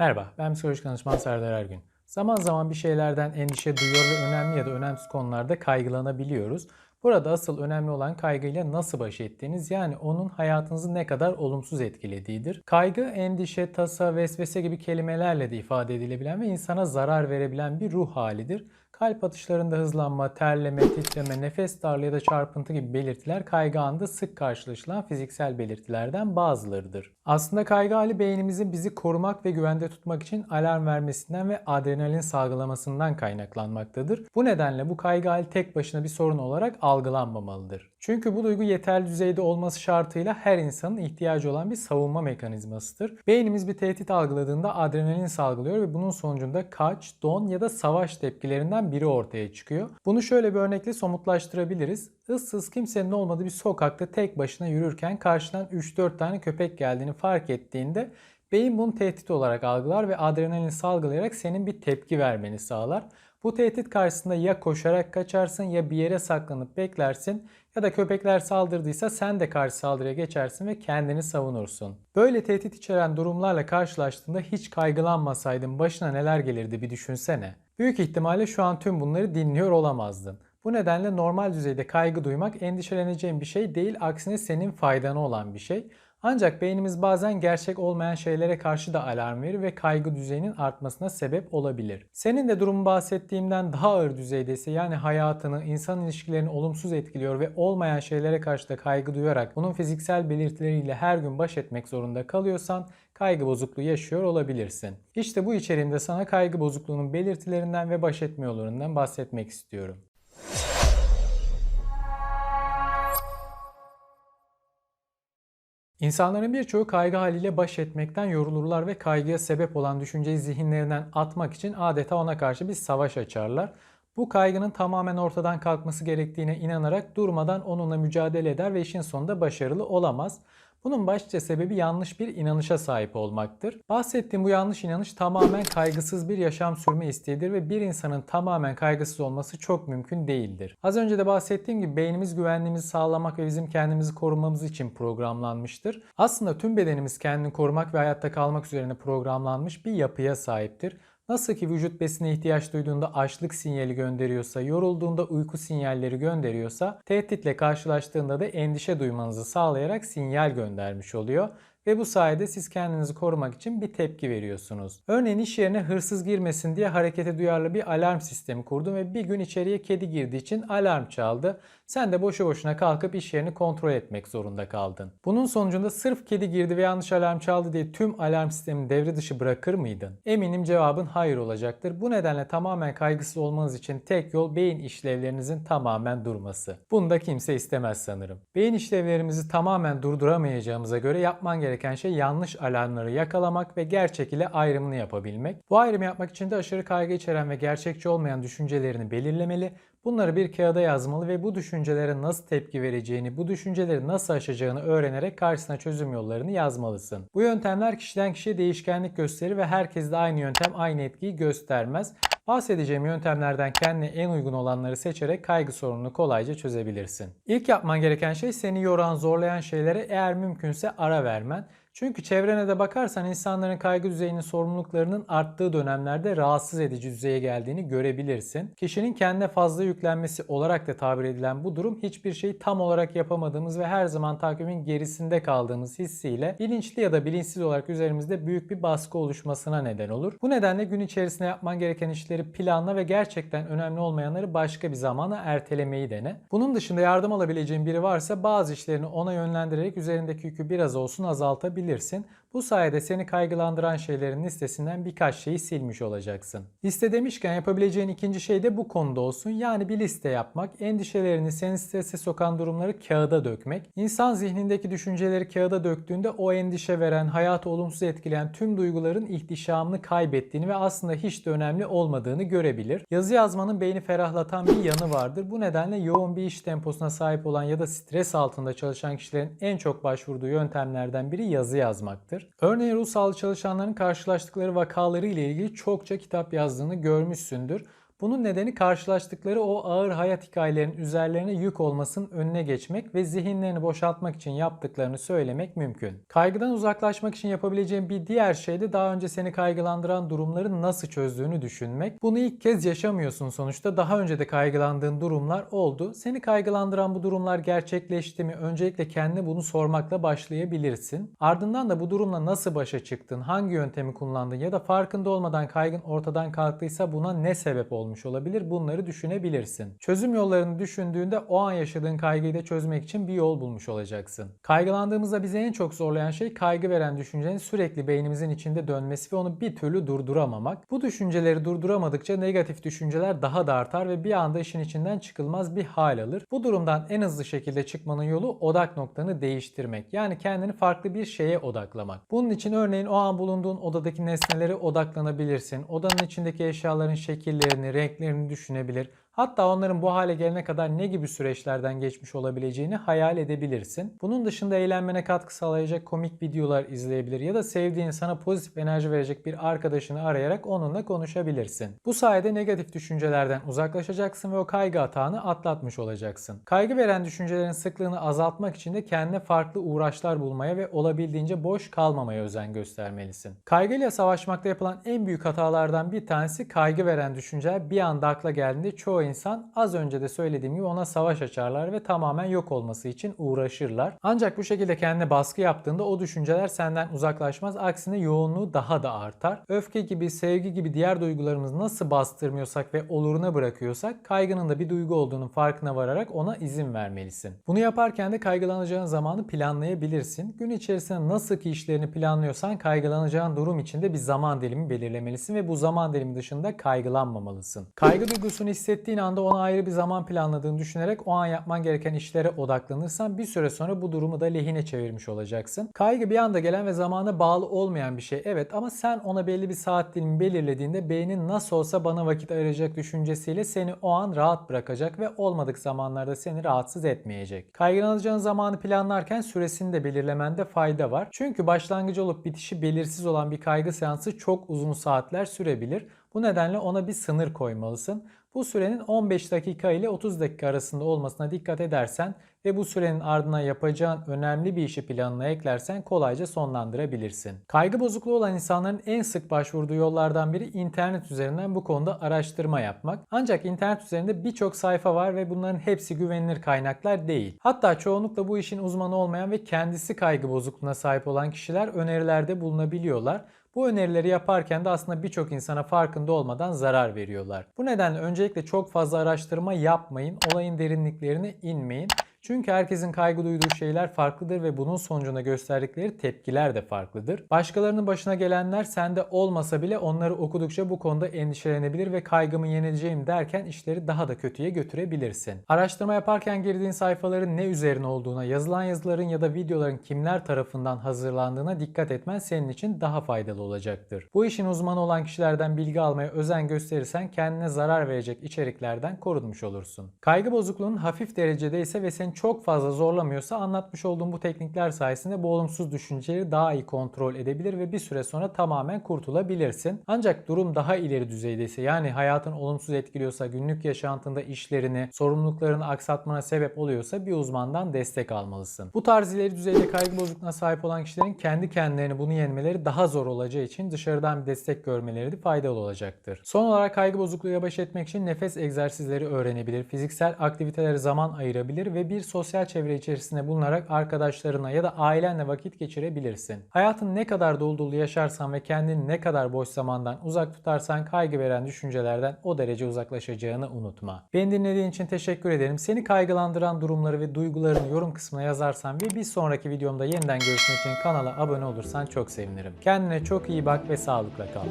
Merhaba, ben psikolojik danışman Serdar Ergün. Zaman zaman bir şeylerden endişe duyuyor ve önemli ya da önemsiz konularda kaygılanabiliyoruz. Burada asıl önemli olan kaygıyla nasıl baş ettiğiniz yani onun hayatınızı ne kadar olumsuz etkilediğidir. Kaygı, endişe, tasa, vesvese gibi kelimelerle de ifade edilebilen ve insana zarar verebilen bir ruh halidir. Kalp atışlarında hızlanma, terleme, titreme, nefes darlığı ya da çarpıntı gibi belirtiler kaygı anında sık karşılaşılan fiziksel belirtilerden bazılarıdır. Aslında kaygı hali beynimizin bizi korumak ve güvende tutmak için alarm vermesinden ve adrenalin salgılamasından kaynaklanmaktadır. Bu nedenle bu kaygı hali tek başına bir sorun olarak algılanmamalıdır. Çünkü bu duygu yeterli düzeyde olması şartıyla her insanın ihtiyacı olan bir savunma mekanizmasıdır. Beynimiz bir tehdit algıladığında adrenalin salgılıyor ve bunun sonucunda kaç, don ya da savaş tepkilerinden biri ortaya çıkıyor. Bunu şöyle bir örnekle somutlaştırabiliriz. Issız kimsenin olmadığı bir sokakta tek başına yürürken karşıdan 3-4 tane köpek geldiğini fark ettiğinde beyin bunu tehdit olarak algılar ve adrenalin salgılayarak senin bir tepki vermeni sağlar. Bu tehdit karşısında ya koşarak kaçarsın ya bir yere saklanıp beklersin ya da köpekler saldırdıysa sen de karşı saldırıya geçersin ve kendini savunursun. Böyle tehdit içeren durumlarla karşılaştığında hiç kaygılanmasaydın başına neler gelirdi bir düşünsene. Büyük ihtimalle şu an tüm bunları dinliyor olamazdın. Bu nedenle normal düzeyde kaygı duymak endişeleneceğin bir şey değil, aksine senin faydana olan bir şey. Ancak beynimiz bazen gerçek olmayan şeylere karşı da alarm verir ve kaygı düzeyinin artmasına sebep olabilir. Senin de durumu bahsettiğimden daha ağır düzeydeyse yani hayatını, insan ilişkilerini olumsuz etkiliyor ve olmayan şeylere karşı da kaygı duyarak bunun fiziksel belirtileriyle her gün baş etmek zorunda kalıyorsan kaygı bozukluğu yaşıyor olabilirsin. İşte bu içeriğimde sana kaygı bozukluğunun belirtilerinden ve baş etme yollarından bahsetmek istiyorum. İnsanların birçoğu kaygı haliyle baş etmekten yorulurlar ve kaygıya sebep olan düşünceyi zihinlerinden atmak için adeta ona karşı bir savaş açarlar. Bu kaygının tamamen ortadan kalkması gerektiğine inanarak durmadan onunla mücadele eder ve işin sonunda başarılı olamaz. Bunun başlıca sebebi yanlış bir inanışa sahip olmaktır. Bahsettiğim bu yanlış inanış tamamen kaygısız bir yaşam sürme isteğidir ve bir insanın tamamen kaygısız olması çok mümkün değildir. Az önce de bahsettiğim gibi beynimiz güvenliğimizi sağlamak ve bizim kendimizi korumamız için programlanmıştır. Aslında tüm bedenimiz kendini korumak ve hayatta kalmak üzerine programlanmış bir yapıya sahiptir. Nasıl ki vücut besine ihtiyaç duyduğunda açlık sinyali gönderiyorsa, yorulduğunda uyku sinyalleri gönderiyorsa, tehditle karşılaştığında da endişe duymanızı sağlayarak sinyal göndermiş oluyor ve bu sayede siz kendinizi korumak için bir tepki veriyorsunuz. Örneğin iş yerine hırsız girmesin diye harekete duyarlı bir alarm sistemi kurdun ve bir gün içeriye kedi girdiği için alarm çaldı. Sen de boşu boşuna kalkıp iş yerini kontrol etmek zorunda kaldın. Bunun sonucunda sırf kedi girdi ve yanlış alarm çaldı diye tüm alarm sistemini devre dışı bırakır mıydın? Eminim cevabın hayır olacaktır. Bu nedenle tamamen kaygısız olmanız için tek yol beyin işlevlerinizin tamamen durması. Bunu da kimse istemez sanırım. Beyin işlevlerimizi tamamen durduramayacağımıza göre yapman gereken şey yanlış alarmları yakalamak ve gerçek ile ayrımını yapabilmek. Bu ayrımı yapmak için de aşırı kaygı içeren ve gerçekçi olmayan düşüncelerini belirlemeli, Bunları bir kağıda yazmalı ve bu düşüncelere nasıl tepki vereceğini, bu düşünceleri nasıl aşacağını öğrenerek karşısına çözüm yollarını yazmalısın. Bu yöntemler kişiden kişiye değişkenlik gösterir ve herkes de aynı yöntem aynı etkiyi göstermez. Bahsedeceğim yöntemlerden kendine en uygun olanları seçerek kaygı sorununu kolayca çözebilirsin. İlk yapman gereken şey seni yoran, zorlayan şeylere eğer mümkünse ara vermen. Çünkü çevrene de bakarsan insanların kaygı düzeyinin sorumluluklarının arttığı dönemlerde rahatsız edici düzeye geldiğini görebilirsin. Kişinin kendine fazla yüklenmesi olarak da tabir edilen bu durum hiçbir şeyi tam olarak yapamadığımız ve her zaman takvimin gerisinde kaldığımız hissiyle bilinçli ya da bilinçsiz olarak üzerimizde büyük bir baskı oluşmasına neden olur. Bu nedenle gün içerisinde yapman gereken işleri planla ve gerçekten önemli olmayanları başka bir zamana ertelemeyi dene. Bunun dışında yardım alabileceğin biri varsa bazı işlerini ona yönlendirerek üzerindeki yükü biraz olsun azaltabilirsin bilirsin. Bu sayede seni kaygılandıran şeylerin listesinden birkaç şeyi silmiş olacaksın. Liste demişken yapabileceğin ikinci şey de bu konuda olsun. Yani bir liste yapmak, endişelerini seni strese sokan durumları kağıda dökmek. İnsan zihnindeki düşünceleri kağıda döktüğünde o endişe veren, hayatı olumsuz etkileyen tüm duyguların ihtişamını kaybettiğini ve aslında hiç de önemli olmadığını görebilir. Yazı yazmanın beyni ferahlatan bir yanı vardır. Bu nedenle yoğun bir iş temposuna sahip olan ya da stres altında çalışan kişilerin en çok başvurduğu yöntemlerden biri yazı yazmaktır. Örneğin ruh sağlığı çalışanların karşılaştıkları vakaları ile ilgili çokça kitap yazdığını görmüşsündür. Bunun nedeni karşılaştıkları o ağır hayat hikayelerinin üzerlerine yük olmasının önüne geçmek ve zihinlerini boşaltmak için yaptıklarını söylemek mümkün. Kaygıdan uzaklaşmak için yapabileceğin bir diğer şey de daha önce seni kaygılandıran durumları nasıl çözdüğünü düşünmek. Bunu ilk kez yaşamıyorsun sonuçta. Daha önce de kaygılandığın durumlar oldu. Seni kaygılandıran bu durumlar gerçekleşti mi? Öncelikle kendine bunu sormakla başlayabilirsin. Ardından da bu durumla nasıl başa çıktın? Hangi yöntemi kullandın? Ya da farkında olmadan kaygın ortadan kalktıysa buna ne sebep olmuş olabilir? Bunları düşünebilirsin. Çözüm yollarını düşündüğünde o an yaşadığın kaygıyı da çözmek için bir yol bulmuş olacaksın. Kaygılandığımızda bizi en çok zorlayan şey kaygı veren düşüncenin sürekli beynimizin içinde dönmesi ve onu bir türlü durduramamak. Bu düşünceleri durduramadıkça negatif düşünceler daha da artar ve bir anda işin içinden çıkılmaz bir hal alır. Bu durumdan en hızlı şekilde çıkmanın yolu odak noktanı değiştirmek. Yani kendini farklı bir şeye odaklamak. Bunun için örneğin o an bulunduğun odadaki nesnelere odaklanabilirsin. Odanın içindeki eşyaların şekillerini, renklerini düşünebilir. Hatta onların bu hale gelene kadar ne gibi süreçlerden geçmiş olabileceğini hayal edebilirsin. Bunun dışında eğlenmene katkı sağlayacak komik videolar izleyebilir ya da sevdiğin sana pozitif enerji verecek bir arkadaşını arayarak onunla konuşabilirsin. Bu sayede negatif düşüncelerden uzaklaşacaksın ve o kaygı atağını atlatmış olacaksın. Kaygı veren düşüncelerin sıklığını azaltmak için de kendine farklı uğraşlar bulmaya ve olabildiğince boş kalmamaya özen göstermelisin. Kaygıyla savaşmakta yapılan en büyük hatalardan bir tanesi kaygı veren düşünceler bir anda akla geldiğinde çoğu insan az önce de söylediğim gibi ona savaş açarlar ve tamamen yok olması için uğraşırlar. Ancak bu şekilde kendine baskı yaptığında o düşünceler senden uzaklaşmaz. Aksine yoğunluğu daha da artar. Öfke gibi, sevgi gibi diğer duygularımızı nasıl bastırmıyorsak ve oluruna bırakıyorsak kaygının da bir duygu olduğunun farkına vararak ona izin vermelisin. Bunu yaparken de kaygılanacağın zamanı planlayabilirsin. Gün içerisinde nasıl ki işlerini planlıyorsan kaygılanacağın durum içinde bir zaman dilimi belirlemelisin ve bu zaman dilimi dışında kaygılanmamalısın. Kaygı duygusunu hissettiğin anda ona ayrı bir zaman planladığını düşünerek o an yapman gereken işlere odaklanırsan bir süre sonra bu durumu da lehine çevirmiş olacaksın. Kaygı bir anda gelen ve zamana bağlı olmayan bir şey. Evet ama sen ona belli bir saat dilimi belirlediğinde beynin nasıl olsa bana vakit ayıracak düşüncesiyle seni o an rahat bırakacak ve olmadık zamanlarda seni rahatsız etmeyecek. Kaygılanacağın zamanı planlarken süresini de belirlemende fayda var. Çünkü başlangıcı olup bitişi belirsiz olan bir kaygı seansı çok uzun saatler sürebilir. Bu nedenle ona bir sınır koymalısın. Bu sürenin 15 dakika ile 30 dakika arasında olmasına dikkat edersen ve bu sürenin ardına yapacağın önemli bir işi planına eklersen kolayca sonlandırabilirsin. Kaygı bozukluğu olan insanların en sık başvurduğu yollardan biri internet üzerinden bu konuda araştırma yapmak. Ancak internet üzerinde birçok sayfa var ve bunların hepsi güvenilir kaynaklar değil. Hatta çoğunlukla bu işin uzmanı olmayan ve kendisi kaygı bozukluğuna sahip olan kişiler önerilerde bulunabiliyorlar. Bu önerileri yaparken de aslında birçok insana farkında olmadan zarar veriyorlar. Bu nedenle öncelikle çok fazla araştırma yapmayın, olayın derinliklerine inmeyin. Çünkü herkesin kaygı duyduğu şeyler farklıdır ve bunun sonucunda gösterdikleri tepkiler de farklıdır. Başkalarının başına gelenler sende olmasa bile onları okudukça bu konuda endişelenebilir ve kaygımı yenileceğim derken işleri daha da kötüye götürebilirsin. Araştırma yaparken girdiğin sayfaların ne üzerine olduğuna, yazılan yazıların ya da videoların kimler tarafından hazırlandığına dikkat etmen senin için daha faydalı olacaktır. Bu işin uzmanı olan kişilerden bilgi almaya özen gösterirsen kendine zarar verecek içeriklerden korunmuş olursun. Kaygı bozukluğunun hafif derecede ise ve seni çok fazla zorlamıyorsa anlatmış olduğum bu teknikler sayesinde bu olumsuz düşünceleri daha iyi kontrol edebilir ve bir süre sonra tamamen kurtulabilirsin. Ancak durum daha ileri düzeydeyse yani hayatın olumsuz etkiliyorsa, günlük yaşantında işlerini, sorumluluklarını aksatmana sebep oluyorsa bir uzmandan destek almalısın. Bu tarz ileri düzeyde kaygı bozukluğuna sahip olan kişilerin kendi kendilerini bunu yenmeleri daha zor olacağı için dışarıdan bir destek görmeleri de faydalı olacaktır. Son olarak kaygı bozukluğuyla baş etmek için nefes egzersizleri öğrenebilir, fiziksel aktivitelere zaman ayırabilir ve bir sosyal çevre içerisinde bulunarak arkadaşlarına ya da ailenle vakit geçirebilirsin. Hayatın ne kadar dolu dolu yaşarsan ve kendini ne kadar boş zamandan uzak tutarsan kaygı veren düşüncelerden o derece uzaklaşacağını unutma. Beni dinlediğin için teşekkür ederim. Seni kaygılandıran durumları ve duygularını yorum kısmına yazarsan ve bir sonraki videomda yeniden görüşmek için kanala abone olursan çok sevinirim. Kendine çok iyi bak ve sağlıkla kal.